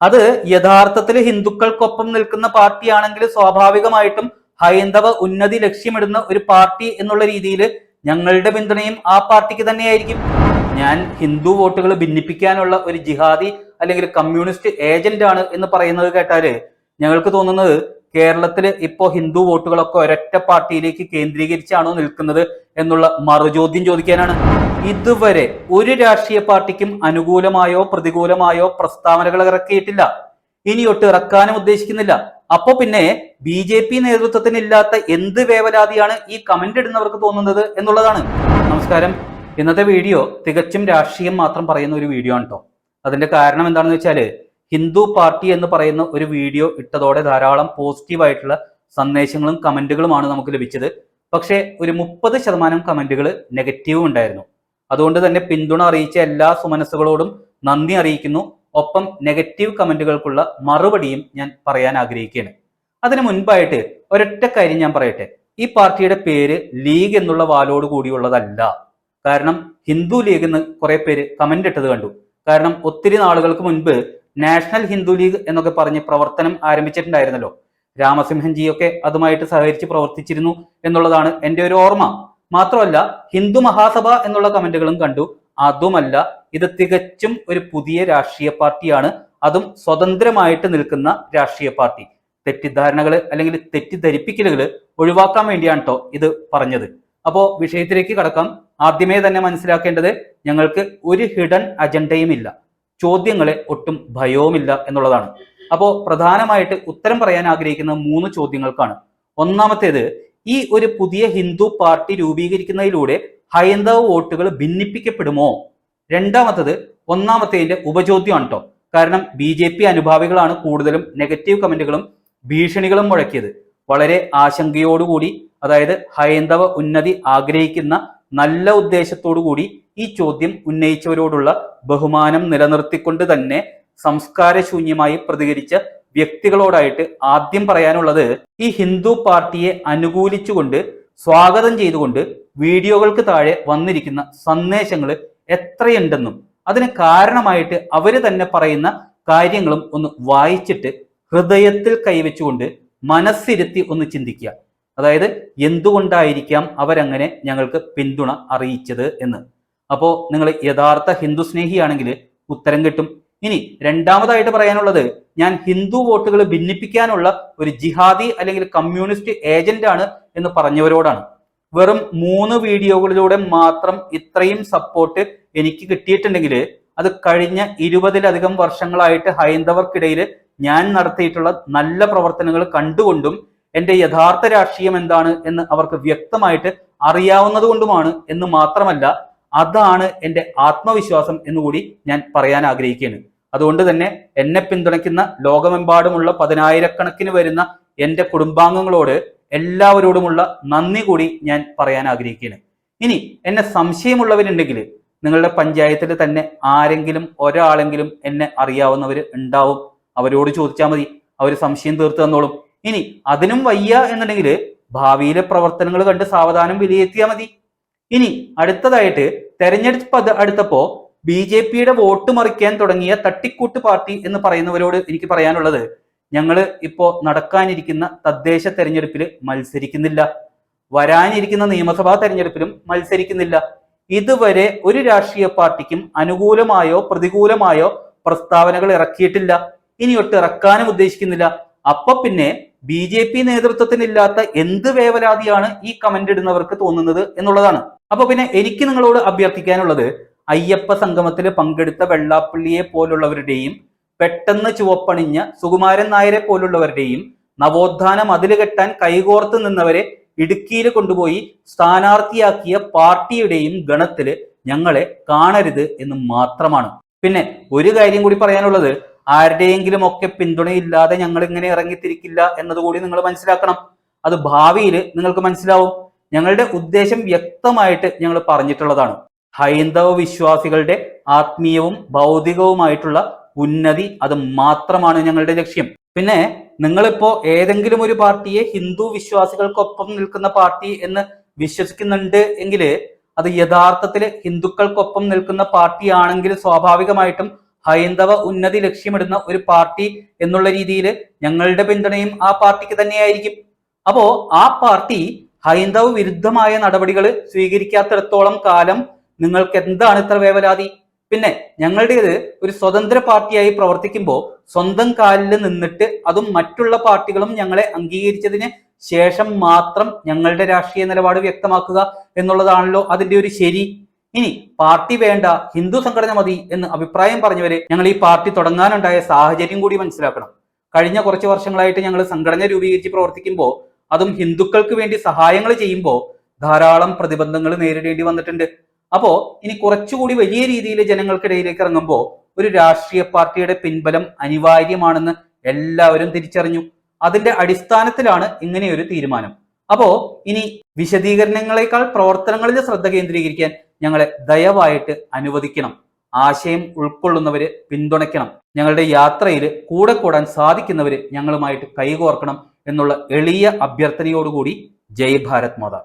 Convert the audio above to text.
അത് യഥാർത്ഥത്തിൽ ഹിന്ദുക്കൾക്കൊപ്പം നിൽക്കുന്ന പാർട്ടിയാണെങ്കിൽ സ്വാഭാവികമായിട്ടും ഹൈന്ദവ ഉന്നതി ലക്ഷ്യമിടുന്ന ഒരു പാർട്ടി എന്നുള്ള രീതിയിൽ ഞങ്ങളുടെ പിന്തുണയും ആ പാർട്ടിക്ക് തന്നെയായിരിക്കും. ഞാൻ ഹിന്ദു വോട്ടുകൾ ഭിന്നിപ്പിക്കാനുള്ള ഒരു ജിഹാദി അല്ലെങ്കിൽ കമ്മ്യൂണിസ്റ്റ് ഏജന്റ് ആണ് എന്ന് പറയുന്നത് കേട്ടാൽ ഞങ്ങൾക്ക് തോന്നുന്നത് കേരളത്തിൽ ഇപ്പോ ഹിന്ദു വോട്ടുകളൊക്കെ ഒരൊറ്റ പാർട്ടിയിലേക്ക് കേന്ദ്രീകരിച്ചാണോ നിൽക്കുന്നത് എന്നുള്ള മറുചോദ്യം ചോദിക്കാനാണ്. ഇതുവരെ ഒരു രാഷ്ട്രീയ പാർട്ടിക്കും അനുകൂലമായോ പ്രതികൂലമായോ പ്രസ്താവനകൾ ഇറക്കിയിട്ടില്ല. ഇനി ഒട്ട് ഇറക്കാനും ഉദ്ദേശിക്കുന്നില്ല. അപ്പൊ പിന്നെ ബി ജെ പി നേതൃത്വത്തിനില്ലാത്ത എന്ത് വേവലാതിയാണ് ഈ കമന്റ് ഇടുന്നവർക്ക് തോന്നുന്നത് എന്നുള്ളതാണ്. നമസ്കാരം. ഇന്നത്തെ വീഡിയോ തികച്ചും രാഷ്ട്രീയം മാത്രം പറയുന്ന ഒരു വീഡിയോ ആണ് കേട്ടോ അതിന്റെ കാരണം എന്താണെന്ന് വെച്ചാൽ ഹിന്ദു പാർട്ടി എന്ന് പറയുന്ന ഒരു വീഡിയോ ഇട്ടതോടെ ധാരാളം പോസിറ്റീവ് ആയിട്ടുള്ള സന്ദേശങ്ങളും കമന്റുകളുമാണ് നമുക്ക് ലഭിച്ചത്. പക്ഷേ ഒരു മുപ്പത് ശതമാനം കമന്റുകൾ നെഗറ്റീവും ഉണ്ടായിരുന്നു. അതുകൊണ്ട് തന്നെ പിന്തുണ അറിയിച്ച എല്ലാ സുമനസ്സുകളോടും നന്ദി അറിയിക്കുന്നു. ഒപ്പം നെഗറ്റീവ് കമന്റുകൾക്കുള്ള മറുപടിയും ഞാൻ പറയാൻ ആഗ്രഹിക്കുകയാണ്. അതിനു മുൻപായിട്ട് ഒരൊറ്റ കാര്യം ഞാൻ പറയട്ടെ. ഈ പാർട്ടിയുടെ പേര് ലീഗ് എന്നുള്ള വാലോട് കൂടിയുള്ളതല്ല. കാരണം ഹിന്ദു ലീഗ് എന്ന് കുറെ പേര് കമന്റ് ഇട്ടത് കണ്ടു. കാരണം ഒത്തിരി നാളുകൾക്ക് മുൻപ് നാഷണൽ ഹിന്ദു ലീഗ് എന്നൊക്കെ പറഞ്ഞ് പ്രവർത്തനം ആരംഭിച്ചിട്ടുണ്ടായിരുന്നല്ലോ. രാമസിംഹൻജിയൊക്കെ അതുമായിട്ട് സഹകരിച്ച് പ്രവർത്തിച്ചിരുന്നു എന്നുള്ളതാണ് എന്റെ ഒരു ഓർമ്മ. മാത്രമല്ല ഹിന്ദു മഹാസഭ എന്നുള്ള കമന്റുകളും കണ്ടു. അതുമല്ല ഇത് തികച്ചും ഒരു പുതിയ രാഷ്ട്രീയ പാർട്ടിയാണ്. അതും സ്വതന്ത്രമായിട്ട് നിൽക്കുന്ന രാഷ്ട്രീയ പാർട്ടി. തെറ്റിദ്ധാരണകൾ അല്ലെങ്കിൽ തെറ്റിദ്ധരിപ്പിക്കലുകൾ ഒഴിവാക്കാൻ വേണ്ടിയാണ് കേട്ടോ ഇത് പറഞ്ഞത്. അപ്പോ വിഷയത്തിലേക്ക് കടക്കാം. ആദ്യമേ തന്നെ മനസ്സിലാക്കേണ്ടത് ഞങ്ങൾക്ക് ഒരു ഹിഡൻ അജണ്ടയും ഇല്ല. ചോദ്യങ്ങളെ ഒട്ടും ഭയവുമില്ല എന്നുള്ളതാണ്. അപ്പോ പ്രധാനമായിട്ട് ഉത്തരം പറയാൻ ആഗ്രഹിക്കുന്ന മൂന്ന് ചോദ്യങ്ങൾക്കാണ്. ഒന്നാമത്തേത് ഈ ഒരു പുതിയ ഹിന്ദു പാർട്ടി രൂപീകരിക്കുന്നതിലൂടെ ഹൈന്ദവ വോട്ടുകൾ ഭിന്നിപ്പിക്കപ്പെടുമോ? രണ്ടാമത്തത് ഒന്നാമത്തേതിന്റെ ഉപചോദ്യമാണ് കേട്ടോ കാരണം ബി ജെ പി അനുഭാവികളാണ് കൂടുതലും നെഗറ്റീവ് കമന്റുകളും ഭീഷണികളും മുഴക്കിയത്. വളരെ ആശങ്കയോടുകൂടി അതായത് ഹൈന്ദവ ഉന്നതി ആഗ്രഹിക്കുന്ന നല്ല ഉദ്ദേശത്തോടു കൂടി ഈ ചോദ്യം ഉന്നയിച്ചവരോടുള്ള ബഹുമാനം നിലനിർത്തിക്കൊണ്ട് തന്നെ സംസ്കാരശൂന്യമായി പ്രതികരിച്ച വ്യക്തികളോടായിട്ട് ആദ്യം പറയാനുള്ളത് ഈ ഹിന്ദു പാർട്ടിയെ അനുകൂലിച്ചുകൊണ്ട് സ്വാഗതം ചെയ്തുകൊണ്ട് വീഡിയോകൾക്ക് താഴെ വന്നിരിക്കുന്ന സന്ദേശങ്ങൾ എത്രയുണ്ടെന്നും അതിന് കാരണമായിട്ട് അവർ തന്നെ പറയുന്ന കാര്യങ്ങളും ഒന്ന് വായിച്ചിട്ട് ഹൃദയത്തിൽ കൈവച്ചുകൊണ്ട് മനസ്സിരുത്തി ഒന്ന് ചിന്തിക്കുക. അതായത് എന്തുകൊണ്ടായിരിക്കാം അവരങ്ങനെ ഞങ്ങൾക്ക് പിന്തുണ അറിയിച്ചത് എന്ന്. അപ്പോൾ നിങ്ങൾ യഥാർത്ഥ ഹിന്ദു സ്നേഹിയാണെങ്കിൽ ഉത്തരം കിട്ടും ഇനി രണ്ടാമതായിട്ട് പറയാനുള്ളത് ഞാൻ ഹിന്ദു വോട്ടുകൾ ഭിന്നിപ്പിക്കാനുള്ള ഒരു ജിഹാദി അല്ലെങ്കിൽ കമ്മ്യൂണിസ്റ്റ് ഏജന്റ് ആണ് എന്ന് പറഞ്ഞവരോടാണ്. വെറും മൂന്ന് വീഡിയോകളിലൂടെ മാത്രം ഇത്രയും സപ്പോർട്ട് എനിക്ക് കിട്ടിയിട്ടുണ്ടെങ്കിൽ അത് കഴിഞ്ഞ ഇരുപതിലധികം വർഷങ്ങളായിട്ട് ഹൈന്ദവർക്കിടയിൽ ഞാൻ നടത്തിയിട്ടുള്ള നല്ല പ്രവർത്തനങ്ങൾ കണ്ടുകൊണ്ടും എന്റെ യഥാർത്ഥ രാഷ്ട്രീയം എന്താണ് എന്ന് അവർക്ക് വ്യക്തമായിട്ട് അറിയാവുന്നത് കൊണ്ടുമാണ് എന്ന് മാത്രമല്ല അതാണ് എന്റെ ആത്മവിശ്വാസം എന്നുകൂടി ഞാൻ പറയാൻ ആഗ്രഹിക്കുകയാണ്. അതുകൊണ്ട് തന്നെ എന്നെ പിന്തുണയ്ക്കുന്ന ലോകമെമ്പാടുമുള്ള പതിനായിരക്കണക്കിന് വരുന്ന എന്റെ കുടുംബാംഗങ്ങളോട് എല്ലാവരോടുമുള്ള നന്ദി കൂടി ഞാൻ പറയാൻ ആഗ്രഹിക്കുകയാണ്. ഇനി എന്നെ സംശയമുള്ളവരുണ്ടെങ്കിൽ നിങ്ങളുടെ പഞ്ചായത്തിൽ തന്നെ ആരെങ്കിലും ഒരാളെങ്കിലും എന്നെ അറിയാവുന്നവർ ഉണ്ടാവും. അവരോട് ചോദിച്ചാൽ മതി. അവർ സംശയം തീർത്തു തന്നോളും. ഇനി അതിനും വയ്യ എന്നുണ്ടെങ്കിൽ ഭാവിയിലെ പ്രവർത്തനങ്ങൾ കണ്ട് സാവധാനം വിലയിരുത്തിയാൽ മതി. ഇനി അടുത്തതായിട്ട് തെരഞ്ഞെടുപ്പ് അടുത്തപ്പോ ബി ജെ പിയുടെ വോട്ട് മറിക്കാൻ തുടങ്ങിയ തട്ടിക്കൂട്ട് പാർട്ടി എന്ന് പറയുന്നവരോട് എനിക്ക് പറയാനുള്ളത് ഞങ്ങൾ ഇപ്പോ നടക്കാനിരിക്കുന്ന തദ്ദേശ തെരഞ്ഞെടുപ്പിൽ മത്സരിക്കുന്നില്ല. വരാനിരിക്കുന്ന നിയമസഭാ തെരഞ്ഞെടുപ്പിലും മത്സരിക്കുന്നില്ല. ഇതുവരെ ഒരു രാഷ്ട്രീയ പാർട്ടിക്കും അനുകൂലമായോ പ്രതികൂലമായോ പ്രസ്താവനകൾ ഇറക്കിയിട്ടില്ല. ഇനി ഒട്ട് ഇറക്കാനും ഉദ്ദേശിക്കുന്നില്ല. അപ്പൊ പിന്നെ ബി ജെ പി നേതൃത്വത്തിനില്ലാത്ത എന്ത് വേവലാതിയാണ് ഈ കമന്റ് ഇടുന്നവർക്ക് തോന്നുന്നത് എന്നുള്ളതാണ്. അപ്പൊ പിന്നെ എനിക്ക് നിങ്ങളോട് അഭ്യർത്ഥിക്കാനുള്ളത് അയ്യപ്പ സംഗമത്തിൽ പങ്കെടുത്ത വെള്ളാപ്പള്ളിയെ പോലുള്ളവരുടെയും പെട്ടെന്ന് ചുവപ്പണിഞ്ഞ സുകുമാരൻ നായരെ പോലുള്ളവരുടെയും നവോത്ഥാന മതിൽ കെട്ടാൻ കൈകോർത്ത് നിന്നവരെ ഇടുക്കിയിൽ കൊണ്ടുപോയി സ്ഥാനാർത്ഥിയാക്കിയ പാർട്ടിയുടെയും ഗണത്തിൽ ഞങ്ങളെ കാണരുത് എന്ന് മാത്രമാണ്. പിന്നെ ഒരു കാര്യം കൂടി പറയാനുള്ളത് ആരുടെയെങ്കിലും ഒക്കെ പിന്തുണയില്ലാതെ ഞങ്ങൾ ഇങ്ങനെ ഇറങ്ങിത്തിരിക്കില്ല എന്നതുകൂടി നിങ്ങൾ മനസ്സിലാക്കണം. അത് ഭാവിയിൽ നിങ്ങൾക്ക് മനസ്സിലാവും. ഞങ്ങളുടെ ഉദ്ദേശം വ്യക്തമായിട്ട് ഞങ്ങൾ പറഞ്ഞിട്ടുള്ളതാണ്. ഹൈന്ദവ വിശ്വാസികളുടെ ആത്മീയവും ഭൗതികവുമായിട്ടുള്ള ഉന്നതി അത് മാത്രമാണ് ഞങ്ങളുടെ ലക്ഷ്യം. പിന്നെ നിങ്ങളിപ്പോ ഏതെങ്കിലും ഒരു പാർട്ടിയെ ഹിന്ദു വിശ്വാസികൾക്കൊപ്പം നിൽക്കുന്ന പാർട്ടി എന്ന് വിശ്വസിക്കുന്നുണ്ട് എങ്കിൽ അത് യഥാർത്ഥത്തിൽ ഹിന്ദുക്കൾക്കൊപ്പം നിൽക്കുന്ന പാർട്ടിയാണെങ്കിൽ സ്വാഭാവികമായിട്ടും ഹൈന്ദവ ഉന്നതി ലക്ഷ്യമിടുന്ന ഒരു പാർട്ടി എന്നുള്ള രീതിയിൽ ഞങ്ങളുടെ പിന്തുണയും ആ പാർട്ടിക്ക് തന്നെയായിരിക്കും. അപ്പോ ആ പാർട്ടി ഹൈന്ദവ വിരുദ്ധമായ നടപടികൾ സ്വീകരിക്കാത്തിടത്തോളം കാലം നിങ്ങൾക്ക് എന്താണ് ഇത്ര വേവലാതി? പിന്നെ ഞങ്ങളുടേത് ഒരു സ്വതന്ത്ര പാർട്ടിയായി പ്രവർത്തിക്കുമ്പോൾ സ്വന്തം കാലിൽ നിന്നിട്ട് അതും മറ്റുള്ള പാർട്ടികളും ഞങ്ങളെ അംഗീകരിച്ചതിന് ശേഷം മാത്രം ഞങ്ങളുടെ രാഷ്ട്രീയ നിലപാട് വ്യക്തമാക്കുക എന്നുള്ളതാണല്ലോ അതിന്റെ ഒരു ശരി. ഇനി പാർട്ടി വേണ്ട ഹിന്ദു സംഘടന മതി എന്ന് അഭിപ്രായം പറഞ്ഞവരെ ഞങ്ങൾ ഈ പാർട്ടി തുടങ്ങാനുണ്ടായ സാഹചര്യം കൂടി മനസ്സിലാക്കണം. കഴിഞ്ഞ കുറച്ച് വർഷങ്ങളായിട്ട് ഞങ്ങൾ സംഘടന രൂപീകരിച്ച് പ്രവർത്തിക്കുമ്പോൾ അതും ഹിന്ദുക്കൾക്ക് വേണ്ടി സഹായങ്ങൾ ചെയ്യുമ്പോൾ ധാരാളം പ്രതിബന്ധങ്ങൾ നേരിടേണ്ടി വന്നിട്ടുണ്ട്. അപ്പോ ഇനി കുറച്ചുകൂടി വലിയ രീതിയിൽ ജനങ്ങൾക്കിടയിലേക്ക് ഇറങ്ങുമ്പോൾ ഒരു രാഷ്ട്രീയ പാർട്ടിയുടെ പിൻബലം അനിവാര്യമാണെന്ന് എല്ലാവരും തിരിച്ചറിഞ്ഞു. അതിന്റെ അടിസ്ഥാനത്തിലാണ് ഇങ്ങനെയൊരു തീരുമാനം. അപ്പോ ഇനി വിശദീകരണങ്ങളെക്കാൾ പ്രവർത്തനങ്ങളിൽ ശ്രദ്ധ കേന്ദ്രീകരിക്കാൻ ഞങ്ങളെ ദയവായിട്ട് അനുവദിക്കണം. ആശയം ഉൾക്കൊള്ളുന്നവര് പിന്തുണയ്ക്കണം. ഞങ്ങളുടെ യാത്രയിൽ കൂടെ കൂടാൻ സാധിക്കുന്നവര് ഞങ്ങളുമായിട്ട് കൈകോർക്കണം. എന്നുള്ള എളിയ അഭ്യർത്ഥനയോടുകൂടി ജയ് ഭാരത് മാതാ.